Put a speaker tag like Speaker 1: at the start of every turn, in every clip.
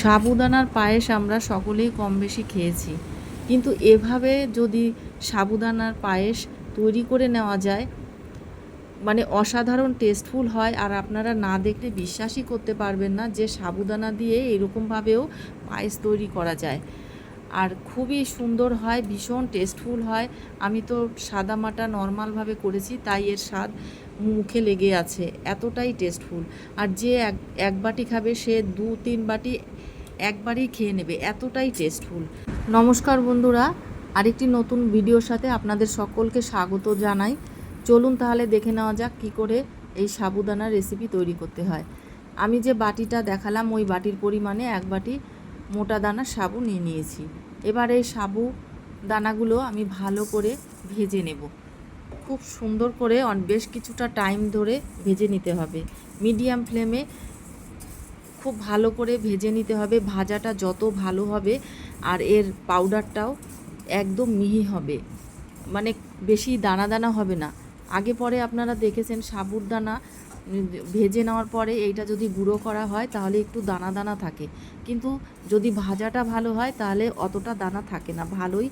Speaker 1: সাবুদানার পায়েস আমরা সকলেই কম বেশি খেয়েছি। কিন্তু এভাবে যদি সাবুদানার পায়েস তৈরি করে নেওয়া যায় মানে অসাধারণ টেস্টফুল হয়, আর আপনারা না দেখলে বিশ্বাসই করতে পারবেন না যে সাবুদানা দিয়ে এরকমভাবেও পায়েস তৈরি করা যায়। আর খুবই সুন্দর হয়, ভীষণ টেস্টফুল হয়। আমি তো সাদা মাটা নর্মালভাবে করেছি, তাই এর স্বাদ মুখে লেগে আছে, এতটাই টেস্টফুল আর যে এক এক বাটি খাবে, সে দু, তিন বাটি একবারই খেয়ে নেবে, এতটাই টেস্টফুল নমস্কার বন্ধুরা, আরেকটি নতুন ভিডিওর সাথে আপনাদের সকলকে স্বাগত জানাই। চলুন তাহলে দেখে নেওয়া যাক কী করে এই সাবুদানার রেসিপি তৈরি করতে হয়। আমি যে বাটিটা দেখালাম, ওই বাটির পরিমাণে এক বাটি মোটা দানা সাবু নিয়ে নিয়েছি। এবার এই সাবু দানাগুলো আমি ভালো করে ভেজে নেব। খুব সুন্দর করে বেশ কিছুটা টাইম ধরে ভেজে নিতে হবে। মিডিয়াম ফ্লেমে খুব ভালো করে ভেজে নিতে হবে ভাজাটা যত ভালো হবে আর এর পাউডারটাও একদম মিহি হবে মানে বেশি দানা দানা হবে না। আগে পরে আপনারা দেখেছেন সাবুর দানা উম, ভেজে নেওয়ার পরে এইটা যদি গুঁড়ো করা হয় তাহলে একটু দানা দানা থাকে কিন্তু যদি ভাজাটা ভালো হয় তাহলে অতটা দানা থাকে না ভালোই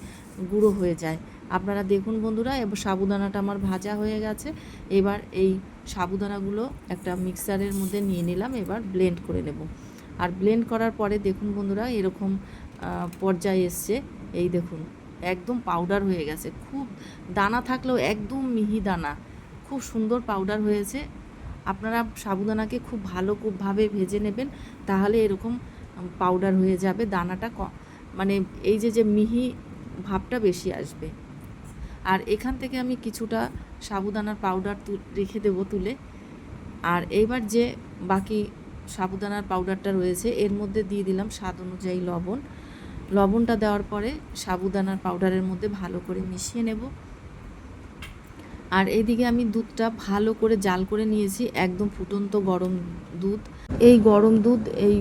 Speaker 1: গুঁড়ো হয়ে যায়। আপনারা দেখুন বন্ধুরা এবার সাবুদানাটা আমার ভাজা হয়ে গেছে এবার এই সাবুদানাগুলো একটা মিক্সারের মধ্যে নিয়ে নিলাম, এবার ব্লেন্ড করে নেব। আর ব্লেন্ড করার পরে দেখুন বন্ধুরা, এরকম পর্যায়ে এসছে। এই দেখুন, একদম পাউডার হয়ে গেছে। খুব দানা থাকলেও একদম মিহি দানা। খুব সুন্দর পাউডার হয়েছে। আপনারা সাবুদানাকে খুব ভালো খুবভাবে ভেজে নেবেন, তাহলে এরকম পাউডার হয়ে যাবে। দানাটা ক- মানে এই যে যে মিহি ভাবটা বেশি আসবে। আর এখান থেকে আমি কিছুটা সাবুদানার পাউডার রেখে দেবো তুলে। আর এইবার যে বাকি সাবুদানার পাউডারটা রয়েছে, এর মধ্যে দিয়ে দিলাম স্বাদ অনুযায়ী লবণ। লবণটা দেওয়ার পরে সাবুদানার পাউডারের মধ্যে ভালো করে মিশিয়ে নেব। আর এইদিকে আমি দুধটা ভালো করে জাল করে নিয়েছি, একদম ফুটন্ত গরম দুধ। এই গরম দুধ এই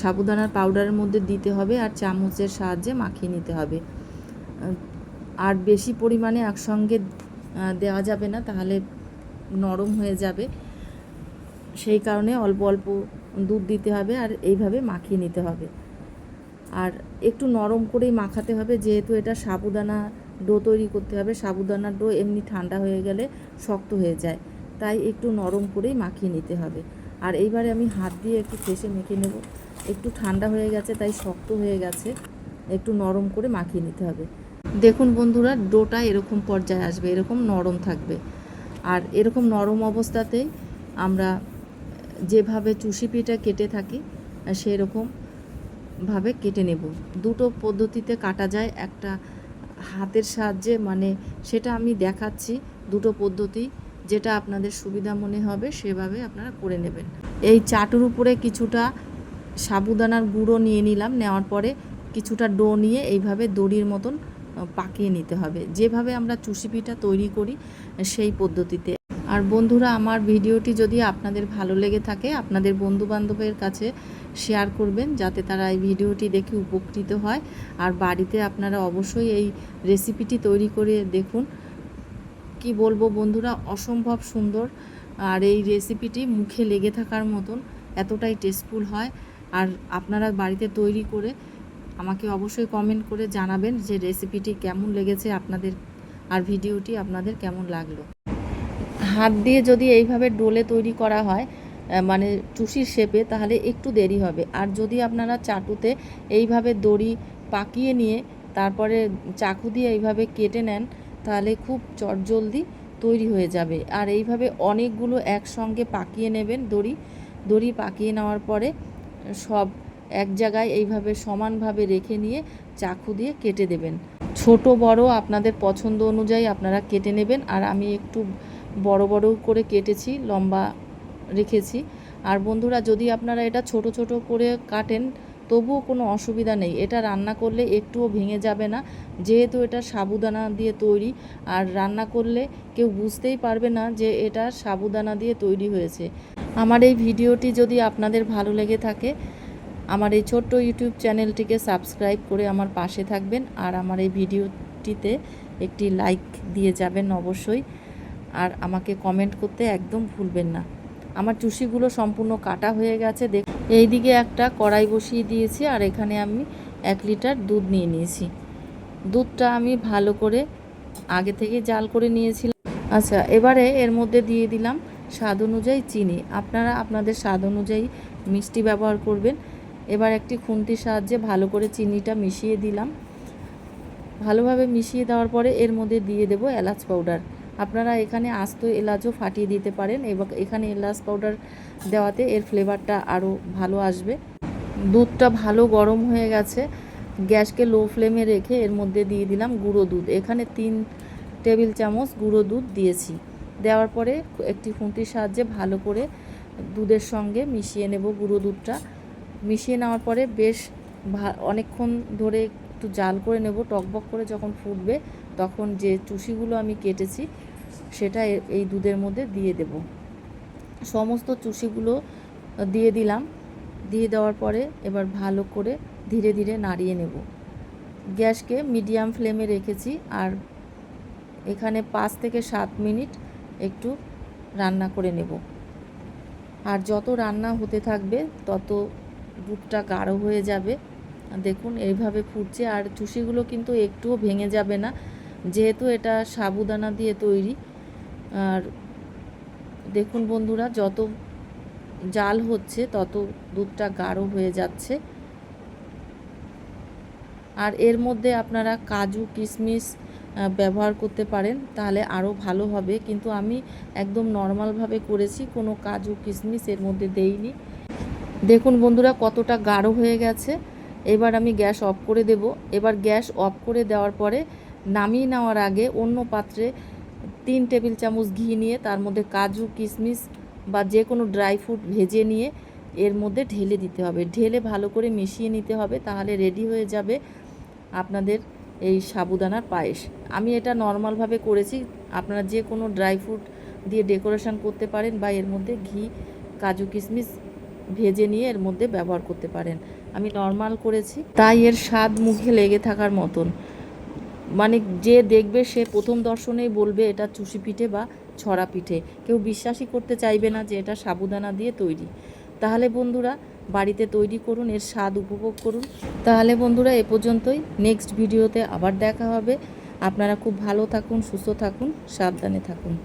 Speaker 1: সাবুদানার পাউডারের মধ্যে দিতে হবে আর চামচের সাহায্যে মাখিয়ে নিতে হবে। আর বেশি পরিমাণে একসঙ্গে দেওয়া যাবে না, তাহলে নরম হয়ে যাবে। সেই কারণে অল্প অল্প দুধ দিতে হবে আর এইভাবে মাখিয়ে নিতে হবে। আর একটু নরম করেই মাখাতে হবে, যেহেতু এটা সাবুদানা ডো তৈরি করতে হবে। সাবুদানার ডো এমনি ঠান্ডা হয়ে গেলে শক্ত হয়ে যায়, তাই একটু নরম করেই মাখিয়ে নিতে হবে। আর এইবারে আমি হাত দিয়ে একটু ফেসে মেখে নেব। একটু ঠান্ডা হয়ে গেছে, তাই শক্ত হয়ে গেছে। একটু নরম করে মাখিয়ে নিতে হবে। দেখুন বন্ধুরা, ডোটা এরকম পর্যায়ে আসবে, এরকম নরম থাকবে। আর এরকম নরম অবস্থাতেই আমরা যেভাবে চুষি পিঠা কেটে থাকি সেই ভাবে কেটে নেব। দুটো পদ্ধতিতে কাটা যায়, একটা হাতের সাহায্যে মানে সেটা আমি দেখাচ্ছি, দুটো পদ্ধতি, যেটা আপনাদের সুবিধা মনে হবে, সেভাবে আপনারা করে নেবেন। এই চাটুর উপরে কিছুটা সাবুদানার গুঁড়ো নিয়ে নিলাম, নেওয়ার পরে কিছুটা ডো নিয়ে এইভাবে দড়ির মতন পাকিয়ে নিতে হবে। যেভাবে আমরা চুষি পিঠা তৈরি করি, সেই পদ্ধতিতে। আর বন্ধুরা, আমার ভিডিওটি যদি আপনাদের ভালো লেগে থাকে, আপনাদের বন্ধু বান্ধবের কাছে শেয়ার করবেন, যাতে তারা এই ভিডিওটি দেখে উপকৃত হয়। আর বাড়িতে আপনারা অবশ্যই এই রেসিপিটি তৈরি করে দেখুন। কি বলব বন্ধুরা, অসম্ভব সুন্দর। আর এই রেসিপিটি মুখে লেগে থাকার মতন, এতটাই টেস্টফুল হয়। আর আপনারা বাড়িতে তৈরি করে আমাকে অবশ্যই কমেন্ট করে জানাবেন যে রেসিপিটি কেমন লেগেছে আপনাদের আর ভিডিওটি আপনাদের কেমন লাগল। হাত দিয়ে যদি এইভাবে ডোলে তৈরি করা হয় মানে চুষির শেপে তাহলে একটু দেরি হবে। আর যদি আপনারা চাটুতে এইভাবে দড়ি পাকিয়ে নিয়ে তারপরে চাকু দিয়ে এইভাবে কেটে নেন, তাহলে খুব চটজলদি তৈরি হয়ে যাবে। আর এইভাবে অনেকগুলো একসঙ্গে পাকিয়ে নেবেন দড়ি। দড়ি পাকিয়ে নেওয়ার পরে সব এক জায়গায় এইভাবে সমানভাবে রেখে নিয়ে চাকু দিয়ে কেটে দেবেন। ছোট, বড় আপনাদের পছন্দ অনুযায়ী আপনারা কেটে নেবেন। আর আমি একটু বড় বড় করে কেটেছি, লম্বা রেখেছি। আর বন্ধুরা, যদি আপনারা এটা ছোট ছোট করে কাটেন, তবুও কোনো অসুবিধা নেই। এটা রান্না করলে একটুও ভেঙে যাবে না। যেহেতু এটা সাবুদানা দিয়ে তৈরি, আর রান্না করলে কেউ বুঝতেই পারবে না যে এটা সাবুদানা দিয়ে তৈরি হয়েছে। আমার এই ভিডিওটি যদি আপনাদের ভালো লেগে থাকে আমার এই ছোট্ট ইউটিউব চ্যানেলটিকে সাবস্ক্রাইব করে আমার পাশে থাকবেন আর আমার এই ভিডিওটিতে একটি লাইক দিয়ে যাবেন অবশ্যই। আর আমাকে কমেন্ট করতে একদম ভুলবেন না। আমার চুষিগুলো সম্পূর্ণ কাটা হয়ে গেছে। দেখ, এইদিকে একটা কড়াই বসিয়ে দিয়েছি আর এখানে আমি এক লিটার দুধ নিয়ে নিয়েছি। দুধটা আমি ভালো করে আগে থেকে জাল করে নিয়েছিলাম। আচ্ছা এবারে এর মধ্যে দিয়ে দিলাম স্বাদ অনুযায়ী চিনি। আপনারা আপনাদের স্বাদ অনুযায়ী মিষ্টি ব্যবহার করবেন। এবার একটি খুন্তির সাহায্যে ভালো করে চিনিটা মিশিয়ে দিলাম। ভালোভাবে মিশিয়ে দেওয়ার পরে এর মধ্যে দিয়ে দেব এলাচ পাউডার। আপনারা এখানে আস্ত এলাচও ফাটিয়ে দিতে পারেন এবং এখানে এলাচ পাউডার দেওয়াতে এর ফ্লেভারটা আরও ভালো আসবে। দুধটা ভালো গরম হয়ে গেছে। গ্যাসকে লো ফ্লেমে রেখে এর মধ্যে দিয়ে দিলাম গুঁড়ো দুধ। এখানে তিন টেবিল চামচ গুঁড়ো দুধ দিয়েছি। দেওয়ার পরে একটি খুন্তির সাহায্যে ভালো করে দুধের সঙ্গে মিশিয়ে নেব গুঁড়ো দুধটা। মিশিয়ে নেওয়ার পরে বেশ অনেকক্ষণ ধরে একটু জাল করে নেব, টকবক করে যখন ফুটবে তখন যে চুষিগুলো আমি কেটেছি সেটা এই দুধের মধ্যে দিয়ে দেব। সমস্ত চুষিগুলো দিয়ে দিলাম। দিয়ে দেওয়ার পরে এবার ভালো করে ধীরে ধীরে নাড়িয়ে নেব। গ্যাসকে মিডিয়াম ফ্লেমে রেখেছি আর এখানে পাঁচ থেকে সাত মিনিট একটু রান্না করে নেব। আর যত রান্না হতে থাকবে তত দুধটা গাঢ় হয়ে যাবে। দেখুন, এইভাবে ফুটছে। আর চুষিগুলো কিন্তু একটুও ভেঙে যাবে না। যেহেতু এটা সাবুদানা দিয়ে তৈরি। আর দেখুন বন্ধুরা, যত জাল হচ্ছে, তত দুধটা গাঢ় হয়ে যাচ্ছে। আর এর মধ্যে আপনারা কাজু, কিশমিশ ব্যবহার করতে পারেন। তাহলে আরও ভালো হবে। কিন্তু আমি একদম নর্মালভাবে করেছি। কোনো কাজু, কিশমিশ এর মধ্যে দেইনি। দেখুন বন্ধুরা, কতটা গাঢ় হয়ে গেছে। এবার আমি গ্যাস অফ করে দেব। এবার গ্যাস অফ করে দেওয়ার পরে নামিয়ে নেওয়ার আগে অন্য পাত্রে তিন টেবিল চামচ ঘি নিয়ে, তার মধ্যে কাজু, কিশমিশ বা যে কোনো ড্রাই ফ্রুট ভেজে নিয়ে এর মধ্যে ঢেলে দিতে হবে। ঢেলে ভালো করে মিশিয়ে নিতে হবে, তাহলে রেডি হয়ে যাবে আপনাদের এই সাবুদানার পায়েস। আমি এটা নর্মালভাবে করেছি। আপনারা যে কোনো ড্রাই ফ্রুট দিয়ে ডেকোরেশন করতে পারেন বা এর মধ্যে ঘি, কাজু, কিশমিশ ভেজে নিয়ে এর মধ্যে ব্যবহার করতে পারেন। আমি নর্মাল করেছি। তাই এর স্বাদ মুখে লেগে থাকার মতন। মানে যে দেখবে সে প্রথম দর্শনেই বলবে এটা চুষি পিঠে বা ছড়া পিঠে। কেউ বিশ্বাসই করতে চাইবে না যে এটা সাবুদানা দিয়ে তৈরি। তাহলে বন্ধুরা, বাড়িতে তৈরি করুন, এর স্বাদ উপভোগ করুন। তাহলে বন্ধুরা, এ পর্যন্তই। নেক্সট ভিডিওতে আবার দেখা হবে। আপনারা খুব ভালো থাকুন, সুস্থ থাকুন, সাবধানে থাকুন।